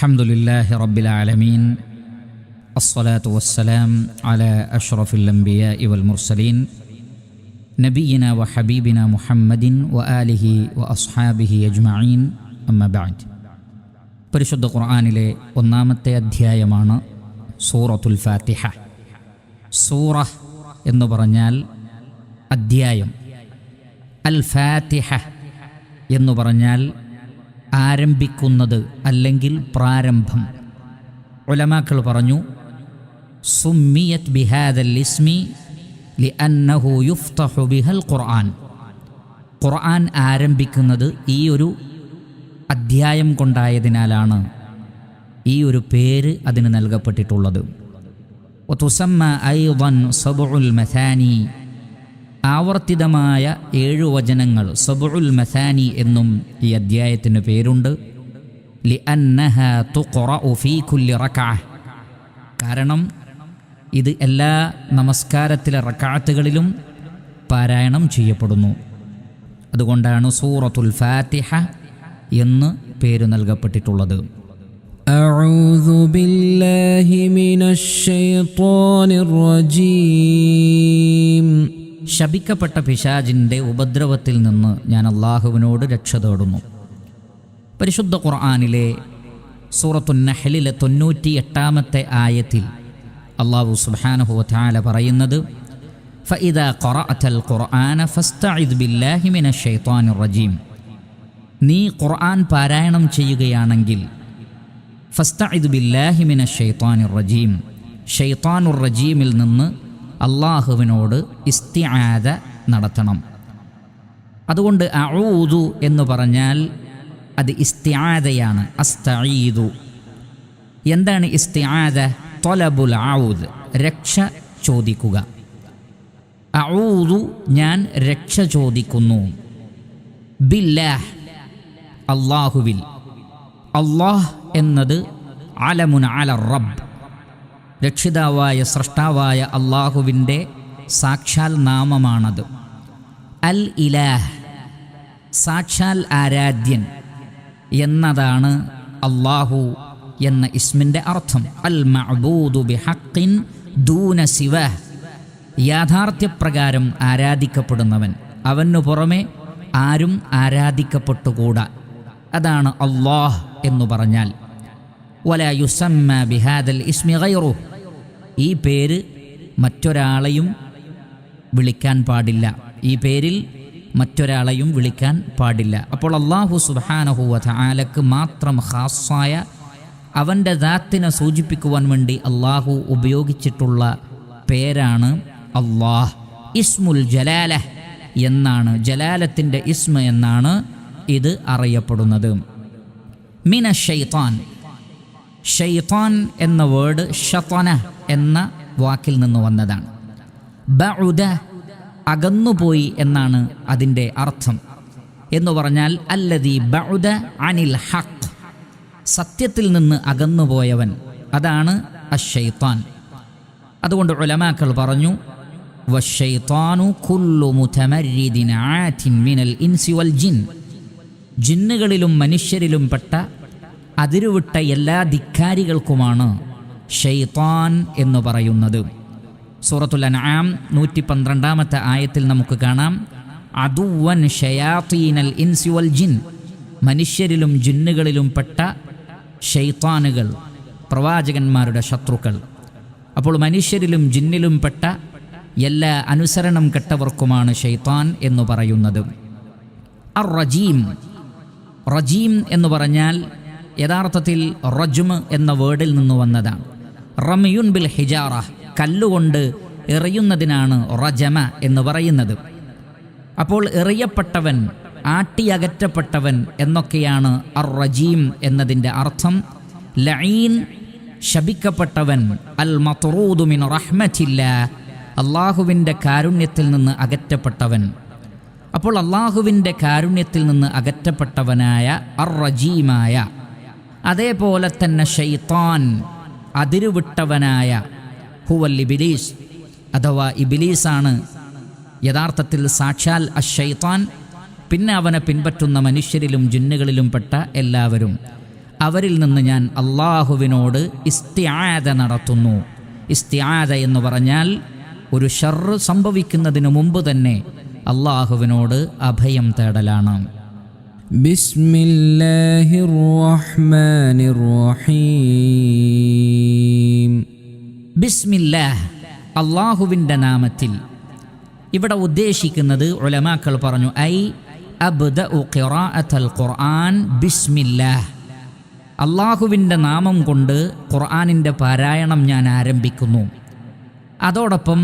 الحمد لله رب العالمين الصلاة والسلام على أشرف الأنبياء والمرسلين نبينا وحبيبنا محمد وآله وأصحابه أجمعين أما بعد പരിശുദ്ധ ഖുർആാനിലെ ഒന്നാമത്തെ അധ്യായമാണ് സൂറത്തുൽ ഫാത്തിഹ സൂറ എന്ന് പറഞ്ഞാൽ അധ്യായം അൽ ഫാത്തിഹ എന്ന് പറഞ്ഞാൽ ആരംഭിക്കുന്നത് അല്ലെങ്കിൽ പ്രാരംഭം. ഉലമാക്കൾ പറഞ്ഞു സുമ്മിയത് ബിഹാദൽ ഇസ്മി ലി അന്നഹു യുഫ്തഹു ബിഹൽ ഖുർആൻ. ഖുർആൻ ആരംഭിക്കുന്നത് ഈ ഒരു അധ്യായം കൊണ്ടായതിനാലാണ് ഈ ഒരു പേര് അതിന് നൽകപ്പെട്ടിട്ടുള്ളത്. ഒത്തുസമ്മ വൻ സബുൽ മഥാനി ആവർത്തിതമായ ഏഴു വചനങ്ങൾ സബുൽ മഥാനി എന്നും ഈ അദ്ധ്യായത്തിന് പേരുണ്ട് ലി അന്നഹ തുഖറഉ ഫീ കുല്ലി റക്അ കാരണം ഇത് എല്ലാ നമസ്കാരത്തിലെ റക്കാത്തുകളിലും പാരായണം ചെയ്യപ്പെടുന്നു അതുകൊണ്ടാണ് സൂറത്തുൽ ഫാത്തിഹ എന്ന് പേര് നൽകപ്പെട്ടിട്ടുള്ളത് أعوذ بالله من الشيطان الرجيم ശപിക്കപ്പെട്ട പിശാജിന്റെ ഉപദ്രവത്തിൽ നിന്ന് ഞാൻ അള്ളാഹുവിനോട് രക്ഷ തേടുന്നു. പരിശുദ്ധ ഖുർആാനിലെ സൂറത്തു നഹലിലെ തൊണ്ണൂറ്റി എട്ടാമത്തെ ആയത്തിൽ അള്ളാഹു സുബാനുഹുല പറയുന്നത് റജീം. നീ ഖുർആൻ പാരായണം ചെയ്യുകയാണെങ്കിൽ ഫസ്തഇദ് ബില്ലാഹി മിനശ് ശൈത്വാനിർ റജീം. റജീമിൽ നിന്ന് അള്ളാഹുവിനോട് ഇസ്തിആദ നടത്തണം. അതുകൊണ്ട് അഊദു എന്ന് പറഞ്ഞാൽ അത് ഇസ്തിആദയാണ്. അസ്തഈദു. എന്താണ് ഇസ്തിആദ? തൊലബുൽ ഔദ് രക്ഷ ചോദിക്കുക. അഊദു ഞാൻ രക്ഷ ചോദിക്കുന്നു. ബില്ലാഹ്. അള്ളാഹുവിൽ അള്ളാഹ് എന്നത് അലമുൻ അല റബ്ബ്. രക്ഷിതാവായ സൃഷ്ടാവായ അള്ളാഹുവിന്റെ സാക്ഷാൽ നാമമാണത്. അൽ ഇലാഹ് സാക്ഷാൽ ആരാധ്യൻ എന്നതാണ് അള്ളാഹു എന്ന ഇസ്മിന്റെ അർത്ഥം. അൽ മഅബൂദു ബിഹക്കിൻ ദൂന സിവ യാഥാർത്ഥ്യപ്രകാരം ആരാധിക്കപ്പെടുന്നവൻ. അവനു പുറമെ ആരും ആരാധിക്കപ്പെട്ടുകൂടാ. അതാണ് അള്ളാഹ് എന്നു പറഞ്ഞാൽ. വല യുസമ്മ ബിഹാദൽ ഇസ്മി ഗൈറു ഈ പേര് മറ്റൊരാളെയും വിളിക്കാൻ പാടില്ല. ഈ പേരിൽ മറ്റൊരാളെയും വിളിക്കാൻ പാടില്ല. അപ്പോൾ അള്ളാഹു സുബാനഹുവ ആലക്ക് മാത്രം ഹാസായ അവന്റെ ദാത്തിനെ സൂചിപ്പിക്കുവാൻ വേണ്ടി അള്ളാഹു ഉപയോഗിച്ചിട്ടുള്ള പേരാണ് അള്ളാഹ് ഇസ്മുൽ ജലാല എന്നാണ്. ജലാലത്തിന്റെ ഇസ്മ എന്നാണ് ഇത് അറിയപ്പെടുന്നത്. മിന ഷെയ്ത്താൻ ഷെയ്ത്താൻ എന്ന വേർഡ് ഷത്തന എന്ന വാക്കിൽ നിന്ന് വന്നതാണ്. ബഉദ അകന്നുപോയി എന്നാണ് അതിന്റെ അർത്ഥം. എന്ന് പറഞ്ഞാൽ അല്ലതി ബഉദ അനിൽ ഹഖ് സത്യത്തിൽ നിന്ന് അകന്നുപോയവൻ. അതാണ് അഷൈത്താൻ അതുകൊണ്ട് ഉലമാക്കൾ പറഞ്ഞു കുല്ലു മിനൽ ഇൻസി വൽ ജിൻ. ജിന്നുകളിലും മനുഷ്യരിലും പെട്ട അതിരുവിട്ട എല്ലാ ധിക്കാരികൾക്കുമാണ് ഷെയ്ത്താൻ എന്ന് പറയുന്നത്. സൂറത്തുൽ അനാം നൂറ്റി പന്ത്രണ്ടാമത്തെ ആയത്തിൽ നമുക്ക് കാണാം. അതുവൻ ഷയാത്തീനൽ ഇൻസുവൽ ജിൻ. മനുഷ്യരിലും ജിന്നുകളിലും പെട്ട ഷെയ്ത്താനുകൾ പ്രവാചകന്മാരുടെ ശത്രുക്കൾ. അപ്പോൾ മനുഷ്യരിലും ജിന്നിലും പെട്ട എല്ലാ അനുസരണം കെട്ടവർക്കുമാണ് ഷെയ്ത്താൻ എന്ന് പറയുന്നത്. അർ റജീം. റജീം എന്ന് പറഞ്ഞാൽ യഥാർത്ഥത്തിൽ റജുമ് എന്ന വേർഡിൽ നിന്ന് വന്നതാണ്. റമിയുൻ ബിൽ ഹിജാറ കല്ലുകൊണ്ട് എറിയുന്നതിനാണ് റജമ എന്ന് പറയുന്നത്. അപ്പോൾ എറിയപ്പെട്ടവൻ ആട്ടിയകറ്റപ്പെട്ടവൻ എന്നൊക്കെയാണ് അർ റജീം എന്നതിന്റെ അർത്ഥം. ലഈൻ ശപിക്കപ്പെട്ടവൻ അൽ മത്റൂദുമിൻ റഹ്മറ്റില്ല അള്ളാഹുവിന്റെ കാരുണ്യത്തിൽ നിന്ന് അകറ്റപ്പെട്ടവൻ. അപ്പോൾ അള്ളാഹുവിന്റെ കാരുണ്യത്തിൽ നിന്ന് അകറ്റപ്പെട്ടവനായ അർ റജീമായ അതേപോലെ തന്നെ ഷെയ്ത്താൻ അതിരുവിട്ടവനായ ഹുവൽ ഇബിലീസ് അഥവാ ഇബിലീസാണ്. യഥാർത്ഥത്തിൽ സാക്ഷാൽ അഷൈത്താൻ പിന്നെ അവനെ പിൻപറ്റുന്ന മനുഷ്യരിലും ജിന്നുകളിലും പെട്ട എല്ലാവരും. അവരിൽ നിന്ന് ഞാൻ അള്ളാഹുവിനോട് ഇസ്തിയാത നടത്തുന്നു. ഇസ്തിയാത എന്ന് പറഞ്ഞാൽ ഒരു ഷർറ് സംഭവിക്കുന്നതിന് മുമ്പ് തന്നെ അള്ളാഹുവിനോട് അഭയം തേടലാണ്. بسم الله الرحمن الرحيم ബിസ്മില്ലാഹ് അള്ളാഹുവിൻ്റെ നാമത്തിൽ ഇവിടെ ഉദ്ദേശിക്കുന്നത് ഉലമാക്കൾ പറഞ്ഞു ഐ അബ്ദ ഖിറാഅത്തൽ ഖുർആൻ ബിസ്മില്ലാഹ് അള്ളാഹുവിൻ്റെ നാമം കൊണ്ട് ഖുർആനിൻ്റെ പാരായണം ഞാൻ ആരംഭിക്കുന്നു അതോടൊപ്പം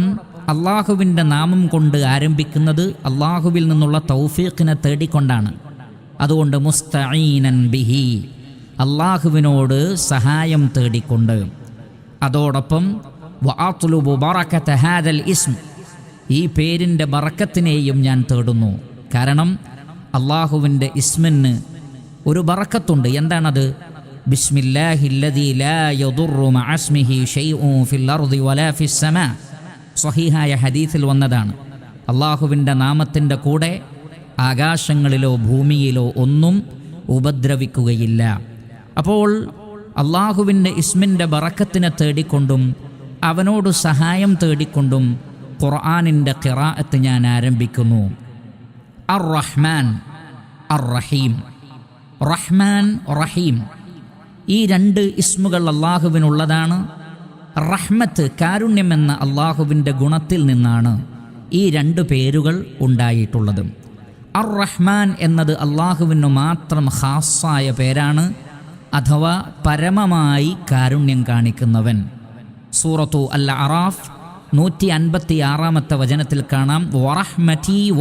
അള്ളാഹുവിൻ്റെ നാമം കൊണ്ട് ആരംഭിക്കുന്നത് അള്ളാഹുവിൽ നിന്നുള്ള തൗഫീഖിനെ തേടിക്കൊണ്ടാണ് അതുകൊണ്ട് മുസ്തഈനൻ ബിഹി അള്ളാഹുവിനോട് സഹായം തേടിക്കൊണ്ട്. അതോടൊപ്പം വഅത്ലുബു ഹാദൽ ഈ പേരിന്റെ ബറക്കത്തിനെയും ഞാൻ തേടുന്നു. കാരണം അള്ളാഹുവിന്റെ ഇസ്മിന് ഒരു ബറക്കത്തുണ്ട്. എന്താണത്? സ്വഹീഹായ ഹദീസിൽ വന്നതാണ്. അള്ളാഹുവിന്റെ നാമത്തിന്റെ കൂടെ ആകാശങ്ങളിലോ ഭൂമിയിലോ ഒന്നും ഉപദ്രവിക്കുകയില്ല. അപ്പോൾ അള്ളാഹുവിന്റെ ഇസ്മിന്റെ ബറക്കത്തിനെ തേടിക്കൊണ്ടും അവനോട് സഹായം തേടിക്കൊണ്ടും ഖുർആാനിന്റെ ഖിറാഅത്ത് ഞാൻ ആരംഭിക്കുന്നു. അർ റഹ്മാൻ അർ റഹീം റഹ്മാൻ റഹീം. ഈ രണ്ട് ഇസ്മുകൾ അള്ളാഹുവിനുള്ളതാണ്. റഹ്മത്ത് കാരുണ്യം എന്ന അള്ളാഹുവിന്റെ ഗുണത്തിൽ നിന്നാണ് ഈ രണ്ട് പേരുകൾ ഉണ്ടായിട്ടുള്ളത്. അർ റഹ്മാൻ എന്നത് അള്ളാഹുവിന് മാത്രം ഹാസായ പേരാണ് അഥവാ പരമമായി കാരുണ്യം കാണിക്കുന്നവൻ. സൂറത്തു അൽ അറാഫ് നൂറ്റി അൻപത്തി ആറാമത്തെ വചനത്തിൽ കാണാം വറഹ്മതി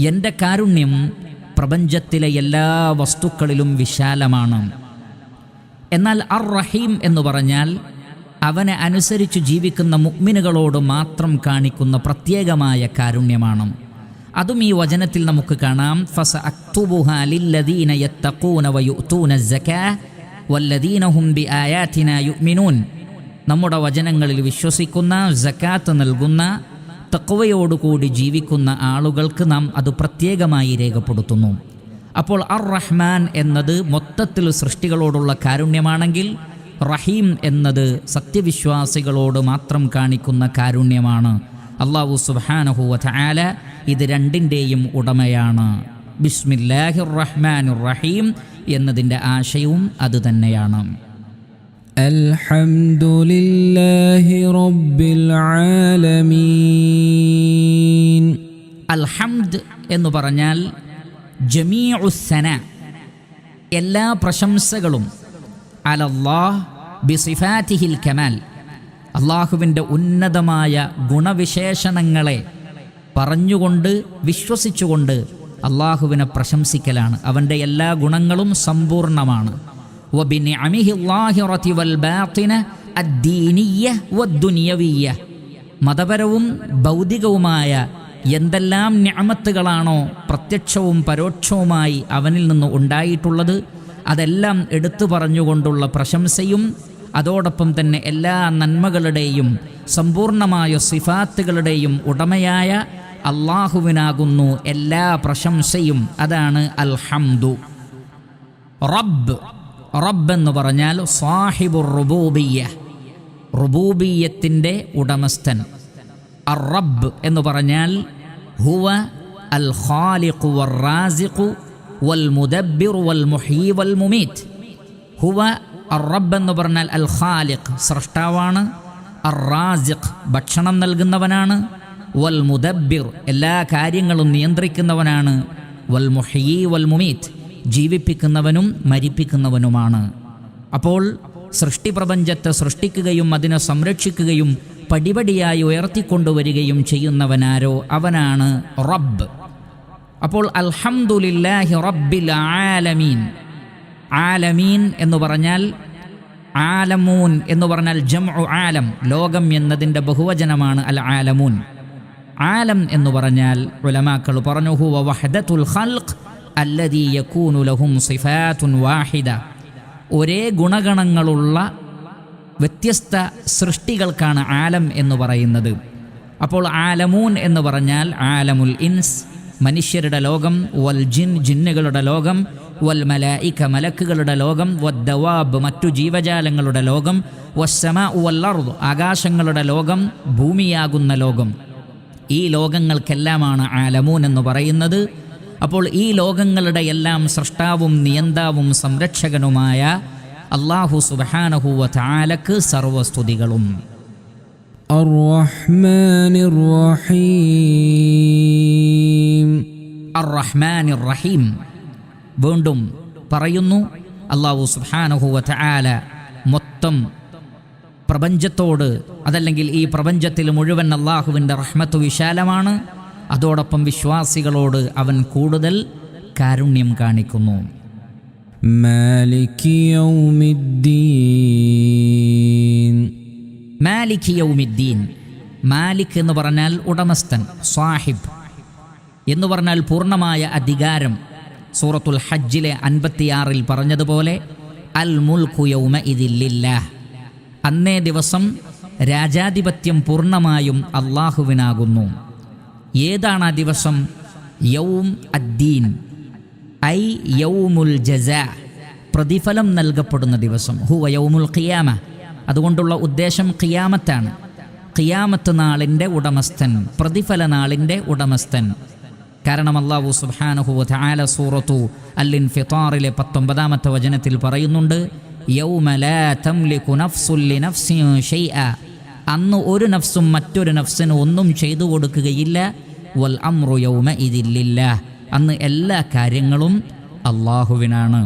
എന്റെ കാരുണ്യം പ്രപഞ്ചത്തിലെ എല്ലാ വസ്തുക്കളിലും വിശാലമാണ്. എന്നാൽ അർ റഹീം എന്ന് പറഞ്ഞാൽ അവനെ അനുസരിച്ച് ജീവിക്കുന്ന മുഗ്മിനുകളോട് മാത്രം കാണിക്കുന്ന പ്രത്യേകമായ കാരുണ്യമാണ്. അതും ഈ വചനത്തിൽ നമുക്ക് കാണാം. ഫസ യത്തഖൂന യുഅ്മിനൂൻ. നമ്മുടെ വചനങ്ങളിൽ വിശ്വസിക്കുന്ന ജക്കാത്ത് നൽകുന്ന തക്കവയോടുകൂടി ജീവിക്കുന്ന ആളുകൾക്ക് നാം അത് പ്രത്യേകമായി രേഖപ്പെടുത്തുന്നു. അപ്പോൾ അർ റഹ്മാൻ എന്നത് മൊത്തത്തിൽ സൃഷ്ടികളോടുള്ള കാരുണ്യമാണെങ്കിൽ റഹീം എന്നത് സത്യവിശ്വാസികളോട് മാത്രം കാണിക്കുന്ന കാരുണ്യമാണ്. അള്ളാഹു സുബാനഹുവ ആല ഇത് രണ്ടിന്റെയും ഉടമയാണ്. ബിസ്മില്ലാഹിർ റഹ്മാൻ റഹീം എന്നതിന്റെ ആശയവും അതുതന്നെയാണ് അൽഹംദുലില്ലാഹി റബ്ബിൽ ആലമീൻ അൽഹംദ് എന്ന് പറഞ്ഞാൽ ജമീഉസന എല്ലാ പ്രശംസകളും അലല്ലാഹ് ബിസിഫാറ്റിഹിൽ കമാൽ അള്ളാഹുവിന്റെ ഉന്നതമായ ഗുണവിശേഷണങ്ങളെ പറഞ്ഞുകൊണ്ട് വിശ്വസിച്ചുകൊണ്ട് അള്ളാഹുവിനെ പ്രശംസിക്കലാണ്. അവന്റെ എല്ലാ ഗുണങ്ങളും സമ്പൂർണമാണ് മതപരവും ഭൗതികവുമായ എന്തെല്ലാം ഞാമത്തുകളാണോ പ്രത്യക്ഷവും പരോക്ഷവുമായി അവനിൽ നിന്ന് ഉണ്ടായിട്ടുള്ളത് അതെല്ലാം എടുത്തു പറഞ്ഞുകൊണ്ടുള്ള പ്രശംസയും അതോടൊപ്പം തന്നെ എല്ലാ നന്മകളുടെയും സമ്പൂർണമായ സിഫാത്തുകളുടെയും ഉടമയായ അള്ളാഹുവിനാകുന്നു എല്ലാ പ്രശംസയും. അതാണ് അൽഹംദു. റബ്ബ്. റബ്ബ് എന്ന് പറഞ്ഞാൽ സാഹിബു റുബൂബിയ റുബൂബിയത്തിന്റെ ഉടമസ്ഥൻ. അർ റബ്ബ് എന്ന് പറഞ്ഞാൽ ഹുവ അൽ ഖാലിഖു വർ റാസിഖു വൽ മുദബ്ബിർ വൽ മുഹീ വൽ മുമീത് ഹുവ അർ റബ്ബ് എന്ന് പറഞ്ഞാൽ അൽ ഖാലിഖ് സൃഷ്ടാവാണ്. അർ റാസിഖ് ഭക്ഷണം നൽകുന്നവനാണ്. വൽ മുദബ്ബിർ എല്ലാ കാര്യങ്ങളും നിയന്ത്രിക്കുന്നവനാണ്. വൽ മുഹയി വൽ മുമീറ്റ് ജീവിപ്പിക്കുന്നവനും മരിപ്പിക്കുന്നവനുമാണ്. അപ്പോൾ സൃഷ്ടി പ്രപഞ്ചത്തെ സൃഷ്ടിക്കുകയും അതിനെ സംരക്ഷിക്കുകയും പടിപടിയായി ഉയർത്തിക്കൊണ്ടുവരികയും ചെയ്യുന്നവനാരോ അവനാണ് റബ്ബ്. അപ്പോൾ അൽഹംദുലില്ലാഹി റബ്ബിൽ ആലമീൻ. ആലമീൻ എന്ന് പറഞ്ഞാൽ ആലമൂൻ എന്ന് പറഞ്ഞാൽ ജം ആലം ലോകം എന്നതിന്റെ ബഹുവചനമാണ് അൽ ആലമൂൻ. ആലം എന്ന് പറഞ്ഞാൽ ഉലമാക്കൾ പറഞ്ഞു ഹുവ വഹദത്തുൽ ഖൽഖ് അല്ലദീ യകൂനു ലഹും സിഫാത്തുൻ വാഹിദ. ഒരേ ഗുണഗണങ്ങളുള്ള വ്യത്യസ്ത സൃഷ്ടികൾക്കാണ് ആലം എന്ന് പറയുന്നത്. അപ്പോൾ ആലമൂൻ എന്ന് പറഞ്ഞാൽ ആലമുൽ ഇൻസ് മനുഷ്യരുടെ ലോകം വൽ ജിൻ ജിന്നുകളുടെ ലോകം വൽമലായിക്ക മലക്കുകളുടെ ലോകം വദ്ദവാബ് മറ്റു ജീവജാലങ്ങളുടെ ലോകം വസ്സമ വല്ലർദ് ആകാശങ്ങളുടെ ലോകം ഭൂമിയാകുന്ന ലോകം. ഈ ലോകങ്ങൾക്കെല്ലാമാണ് ആലമൂൻ എന്ന് പറയുന്നത്. അപ്പോൾ ഈ ലോകങ്ങളുടെ എല്ലാം സൃഷ്ടാവും നിയന്താവും സംരക്ഷകനുമായ അള്ളാഹു സുബാനഹുവ താലക്ക് സർവസ്തുതികളും. അർ റഹ്മാൻ റഹീം. വീണ്ടും പറയുന്നു. അള്ളാഹു സുഹാനഹുവ ആല മൊത്തം പ്രപഞ്ചത്തോട് അതല്ലെങ്കിൽ ഈ പ്രപഞ്ചത്തിൽ മുഴുവൻ അള്ളാഹുവിന്റെ റഹ്മത്ത് വിശാലമാണ്. അതോടൊപ്പം വിശ്വാസികളോട് അവൻ കൂടുതൽ കാരുണ്യം കാണിക്കുന്നു. മാലിക് മാലിക് എന്ന് പറഞ്ഞാൽ ഉടമസ്ഥൻ സാഹിബ്. എന്ന് പറഞ്ഞാൽ പൂർണമായ അധികാരം സൂറത്തുൽ ഹജ്ജിലെ അൻപത്തിയാറിൽ പറഞ്ഞതുപോലെ അൽ മുൽഖു യൗമ ഇതില്ല അന്നേ ദിവസം രാജാധിപത്യം പൂർണമായും അള്ളാഹുവിനാകുന്നു ഏതാണ് ആ ദിവസം? യൗം അദ്ദീൻ. ഐ യൗമുൽ ജസ. പ്രതിഫലം നൽകപ്പെടുന്ന ദിവസം. ഹുവ യൗമുൽ ഖിയാമ. അതുകൊണ്ടുള്ള ഉദ്ദേശം ഖിയാമത്താണ്. ഖിയാമത്ത് നാളിന്റെ ഉടമസ്ഥൻ പ്രതിഫല നാളിന്റെ ഉടമസ്ഥൻ. കാരണം അള്ളാഹു വതആല സൂറത്തു അല്ലിൻ ഫിത്താറിലെ പത്തൊമ്പതാമത്തെ വചനത്തിൽ പറയുന്നുണ്ട് അന്ന് ഒരു നഫ്സും മറ്റൊരു നഫ്സിന് ഒന്നും ചെയ്തു കൊടുക്കുകയില്ല. വൽ അമ്രു യൗമ ഇതില്ല അന്ന് എല്ലാ കാര്യങ്ങളും അള്ളാഹുവിനാണ്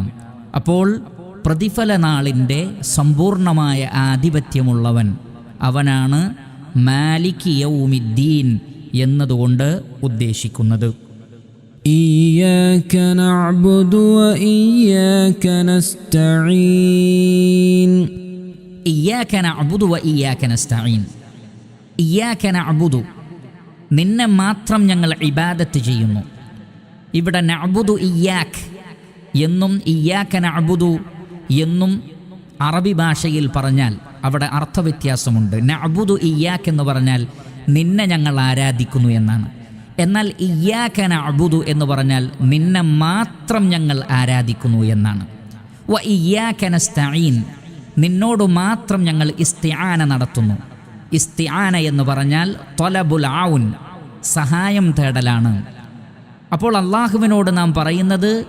അപ്പോൾ പ്രതിഫല നാളിന്റെ സമ്പൂർണമായ ആധിപത്യമുള്ളവൻ അവനാണ് മാലിക് യൗമിദ്ദീൻ എന്നതുകൊണ്ട് ഉദ്ദേശിക്കുന്നത്. إياك نعبد وإياك نستعين ഇയ്യാക നഅ്ബുദു വ ഇയ്യാക നസ്തഈൻ ഇയ്യാക നഅ്ബുദു നിന്നെ മാത്രം ഞങ്ങൾ ഇബാദത്ത് ചെയ്യുന്നു ഇവിടെ നഅ്ബുദു ഇയ്യാക് എന്നും ഇയ്യാക നഅ്ബുദു എന്നും അറബി ഭാഷയിൽ പറഞ്ഞാൽ അവിടെ അർത്ഥവ്യത്യാസമുണ്ട് നഅ്ബുദു ഇയ്യാക്ക് എന്ന് പറഞ്ഞാൽ നിന്നെ ഞങ്ങൾ ആരാധിക്കുന്നു എന്നാണ് എന്നാൽ ഇയ്യാക അബുദു എന്ന് പറഞ്ഞാൽ നിന്നെ മാത്രം ഞങ്ങൾ ആരാധിക്കുന്നു എന്നാണ്. വ ഇയ്യാക സ്തീൻ നിന്നോട് മാത്രം ഞങ്ങൾ ഇസ്തിആന നടത്തുന്നു. ഇസ്തിആന എന്ന് പറഞ്ഞാൽ തൊലബുൽ ആവുൻ സഹായം തേടലാണ്. അപ്പോൾ അള്ളാഹുവിനോട് നാം പറയുന്നത്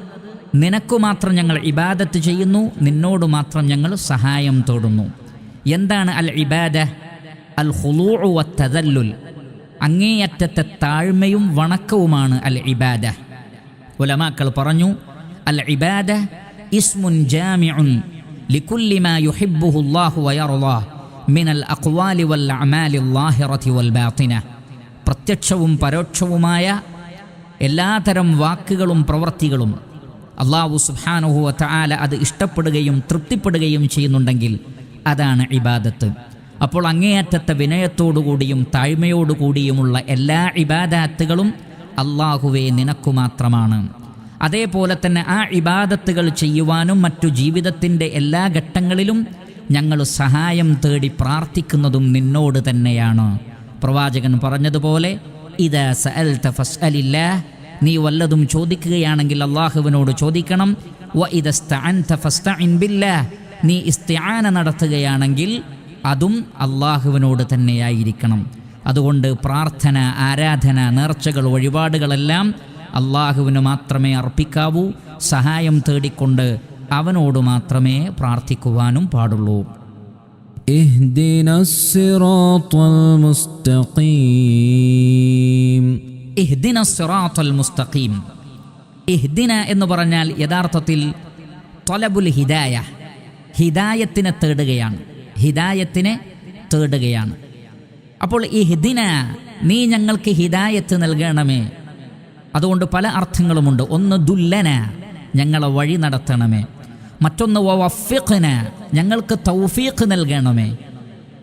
നിനക്കു മാത്രം ഞങ്ങൾ ഇബാദത്ത് ചെയ്യുന്നു നിന്നോട് മാത്രം ഞങ്ങൾ സഹായം തേടുന്നു. എന്താണ് അൽ ഇബാദ? അൽ ഹുലൂഉ വത്തദല്ലുൽ അങ്ങേയറ്റത്തെ താഴ്മയും വണക്കവുമാണ് അൽ ഇബാദ ഉലമാക്കൾ പറഞ്ഞു അൽ ഇബാദ ഇസ്മുൻ ജാമിഉൻ ലികുല്ലി മാ യുഹിബ്ബുഹു അല്ലാഹു വയർളാഹ് മിനൽ അഖ്വാലി വൽ അമാലി വൽ ബാത്തിന. പ്രത്യക്ഷവും പരോക്ഷവുമായ എല്ലാതരം വാക്കുകളും പ്രവൃത്തികളും അള്ളാഹു സുബ്ഹാനഹു വതആല അത് ഇഷ്ടപ്പെടുകയും തൃപ്തിപ്പെടുകയും ചെയ്യുന്നുണ്ടെങ്കിൽ അതാണ് ഇബാദത്ത്. അപ്പോൾ അങ്ങേയറ്റത്തെ വിനയത്തോടുകൂടിയും താഴ്മയോടുകൂടിയുമുള്ള എല്ലാ ഇബാദാത്തുകളും അള്ളാഹുവേ നിനക്കു മാത്രമാണ്. അതേപോലെ തന്നെ ആ ഇബാദത്തുകൾ ചെയ്യുവാനും മറ്റു ജീവിതത്തിന്റെ എല്ലാ ഘട്ടങ്ങളിലും ഞങ്ങൾ സഹായം തേടി പ്രാർത്ഥിക്കുന്നതും നിന്നോട് തന്നെയാണ്. പ്രവാചകൻ പറഞ്ഞതുപോലെ ഇത് നീ വല്ലതും ചോദിക്കുകയാണെങ്കിൽ അള്ളാഹുവിനോട് ചോദിക്കണം വ നീ ഇസ്തിആന നടത്തുകയാണെങ്കിൽ അതും അള്ളാഹുവിനോട് തന്നെയായിരിക്കണം. അതുകൊണ്ട് പ്രാർത്ഥന ആരാധന നേർച്ചകൾ വഴിപാടുകളെല്ലാം അള്ളാഹുവിന് മാത്രമേ അർപ്പിക്കാവൂ. സഹായം തേടിക്കൊണ്ട് അവനോട് മാത്രമേ പ്രാർത്ഥിക്കുവാനും പാടുള്ളൂ. മുസ്തഖീം. ഇഹ്ദിന എന്ന് പറഞ്ഞാൽ യഥാർത്ഥത്തിൽ തൊലബുൽ ഹിദായ ഹിദായത്തിനെ തേടുകയാണ്. ഹിദായത്തിനെ തേടുകയാണ്. അപ്പോൾ ഈ ഹിദിന നീ ഞങ്ങൾക്ക് ഹിദായത്ത് നൽകണമേ. അതുകൊണ്ട് പല അർത്ഥങ്ങളുമുണ്ട്. ഒന്ന് ദുല്ലന ഞങ്ങളെ വഴി നടത്തണമേ. മറ്റൊന്ന് വഫിഖന ഞങ്ങൾക്ക് തൗഫീഖ് നൽകണമേ.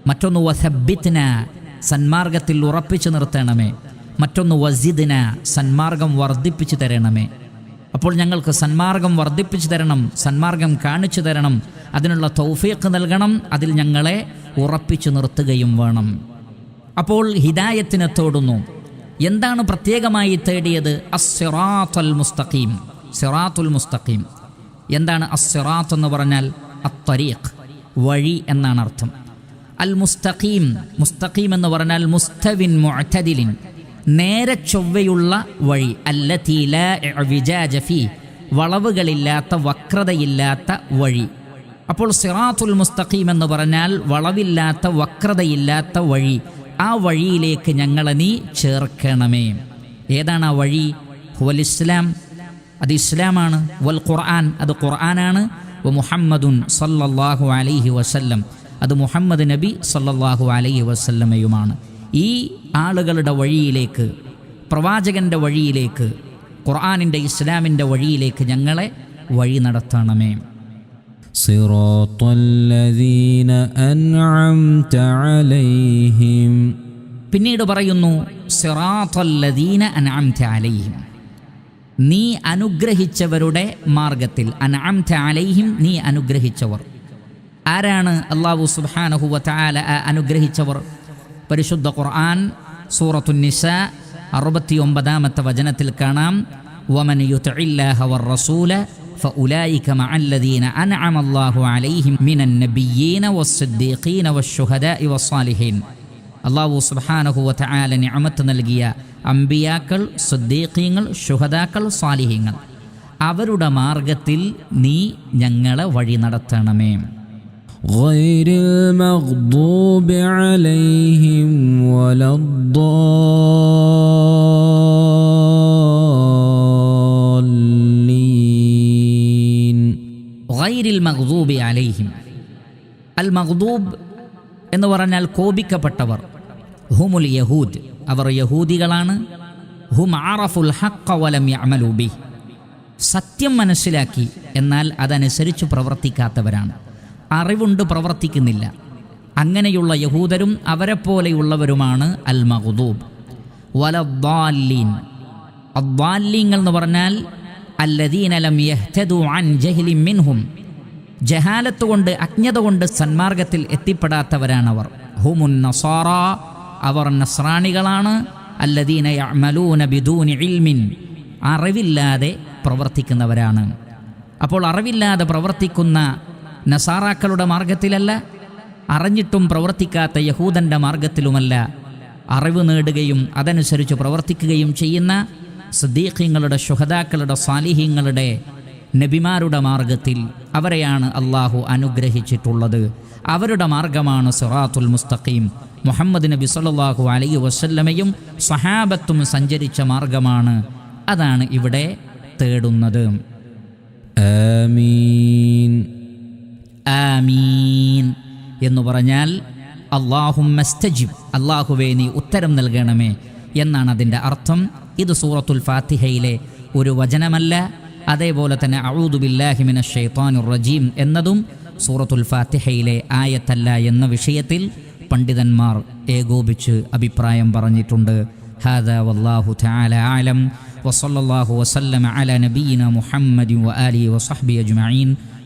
മറ്റൊന്ന് വസബിത്ന സന്മാർഗത്തിൽ ഉറപ്പിച്ചു നിർത്തണമേ. മറ്റൊന്ന് വസിദിന സന്മാർഗം വർദ്ധിപ്പിച്ചു തരണമേ. അപ്പോൾ ഞങ്ങൾക്ക് സന്മാർഗം വർദ്ധിപ്പിച്ചു തരണം സന്മാർഗം കാണിച്ചു തരണം അതിനുള്ള തൗഫീഖ് നൽകണം അതിൽ ഞങ്ങളെ ഉറപ്പിച്ചു നിർത്തുകയും വേണം. അപ്പോൾ ഹിദായത്തിനെ തോടുന്നു. എന്താണ് പ്രത്യേകമായി തേടിയത്? അസ്സിറാത്തുൽ മുസ്തഖീം സിറാത്തുൽ മുസ്തഖീം. എന്താണ് അസ്സിറാത്ത് എന്ന് പറഞ്ഞാൽ അത്തരീഖ് വഴി എന്നാണ് അർത്ഥം. അൽ മുസ്തഖീം മുസ്തഖീം എന്ന് പറഞ്ഞാൽ മുസ്തവിൻ മുഅ്തദിലിൻ. നേരെ ചൊവ്വയുള്ള വഴി. അല്ല തീല വിജാജഫി വളവുകളില്ലാത്ത വക്രതയില്ലാത്ത വഴി. അപ്പോൾ സിറാത്തുൽ മുസ്തഖീം എന്ന് പറഞ്ഞാൽ വളവില്ലാത്ത വക്രതയില്ലാത്ത വഴി. ആ വഴിയിലേക്ക് ഞങ്ങളെ നീ ചേർക്കണമേ. ഏതാണ് ആ വഴി? ഹുവൽ ഇസ്ലാം. അത് ഇസ്ലാമാണ്. വൽ ഖുർആൻ. അത് ഖുർആനാണ്. മുഹമ്മദുൻ സല്ലല്ലാഹു അലൈഹി വസല്ലം. അത് മുഹമ്മദ് നബി സല്ലല്ലാഹു അലൈഹി വസല്ലമയുമാണ്. ഈ ആളുകളുടെ വഴിയിലേക്ക് പ്രവാചകന്റെ വഴിയിലേക്ക് ഖുർആനിൻ്റെ ഇസ്ലാമിൻ്റെ വഴിയിലേക്ക് ഞങ്ങളെ വഴി നടത്തണമേ صراط الذين أنعمت عليهم പിന്നീട് പറയുന്നു സിറാത്തല്ലദീന അൻഅംത അലൈഹിം നീ അനുഗ്രഹിച്ചവരുടെ മാർഗത്തിൽ അൻഅംത അലൈഹിം നീ അനുഗ്രഹിച്ചവർ ആരാണ് അള്ളാഹു സുബ്ഹാനഹു വതആല ആ അനുഗ്രഹിച്ചവർ പരിശുദ്ധ ഖുർആൻ സൂറത്തു നിസ അറുപത്തിയൊമ്പതാമത്തെ വചനത്തിൽ കാണാം വമൻ യുത്ഇല്ലാഹ വർ-റസൂല فأولئك مع الذين أنعم الله عليهم من النبيين والصديقين والشهداء والصالحين അള്ളാഹു സുബ്ഹാനഹു വതആല നിഅമത്ത് നൽകിയ അമ്പിയാക്കൾ സുദ്ദീഖീങ്ങൾ ശുഹദാക്കൾ സാലിഹീങ്ങൾ അവരുടെ മാർഗത്തിൽ നീ ഞങ്ങളെ വഴി നടത്തണമേ غير المغضوب عليهم ولا الضالين ഗൈരിൽ മഗ്ദൂബി അലൈഹിം അൽ മഗ്ദൂബ് എന്ന് പറഞ്ഞാൽ കോപിക്കപ്പെട്ടവർ ഹുമുൽ യഹൂദ് അവർ യഹൂദികളാണ് ഹും ആറഫുൽ ഹഖ വലം യഅമലു ബി സത്യം മനസ്സിലാക്കി എന്നാൽ അതനുസരിച്ച് പ്രവർത്തിക്കാത്തവരാണ് അറിവുണ്ട് പ്രവർത്തിക്കുന്നില്ല. അങ്ങനെയുള്ള യഹൂദരും അവരെപ്പോലെയുള്ളവരുമാണ് അൽ മഹദൂബ് വലദ്ദാല്ലീൻ. അദ്ദാല്ലീങ്ങൾ എന്ന് പറഞ്ഞാൽ അല്ലദീനലം അൻ മിൻഹും. ജഹാലത്ത് കൊണ്ട് അജ്ഞത കൊണ്ട് സന്മാർഗത്തിൽ എത്തിപ്പെടാത്തവരാണവർ. ഹുമുൻ നസാറ. അവർ നസ്രാണികളാണ്. അല്ലദീന ഇൽമിൻ. അറിവില്ലാതെ പ്രവർത്തിക്കുന്നവരാണ്. അപ്പോൾ അറിവില്ലാതെ പ്രവർത്തിക്കുന്ന നസാറാക്കളുടെ മാർഗത്തിലല്ല അറിഞ്ഞിട്ടും പ്രവർത്തിക്കാത്ത യഹൂദന്റെ മാർഗത്തിലുമല്ല. അറിവ് നേടുകയും അതനുസരിച്ച് പ്രവർത്തിക്കുകയും ചെയ്യുന്ന സദീഖ്യങ്ങളുടെ ശുഹദാക്കളുടെ സാലിഹ്യങ്ങളുടെ നബിമാരുടെ മാർഗത്തിൽ അവരെയാണ് അള്ളാഹു അനുഗ്രഹിച്ചിട്ടുള്ളത്. അവരുടെ മാർഗമാണ് സിറാത്തുൽ മുസ്തഖീം. മുഹമ്മദ് നബി സല്ലാഹു അലൈ വസല്ലമയും സഹാബത്തും സഞ്ചരിച്ച മാർഗമാണ് അതാണ് ഇവിടെ തേടുന്നത്. ആമീൻ. ആമീൻ എന്ന് പറഞ്ഞാൽ അള്ളാഹും മസ്തജിബ് അള്ളാഹുവേ നീ ഉത്തരം നൽകണമേ എന്നാണ് അതിന്റെ അർത്ഥം. ഇത് സൂറത്തുൽ ഫാത്തിഹയിലെ ഒരു വചനമല്ല. അതേപോലെ തന്നെ അഴൂദുബില്ലാഹിമിന ഷെയ്ത്താനുർ റജീം എന്നതും സൂറത്തുൽ ഫാത്തിഹയിലെ ആയത്തല്ല എന്ന വിഷയത്തിൽ പണ്ഡിതന്മാർ ഏകോപിച്ച് അഭിപ്രായം പറഞ്ഞിട്ടുണ്ട്. ഹാദ വല്ലാഹു താല ആലം. വസല്ലല്ലാഹു വസല്ലം അല നബീന മുഹമ്മദ് വ അലി വസഹബി അജ്മീൻ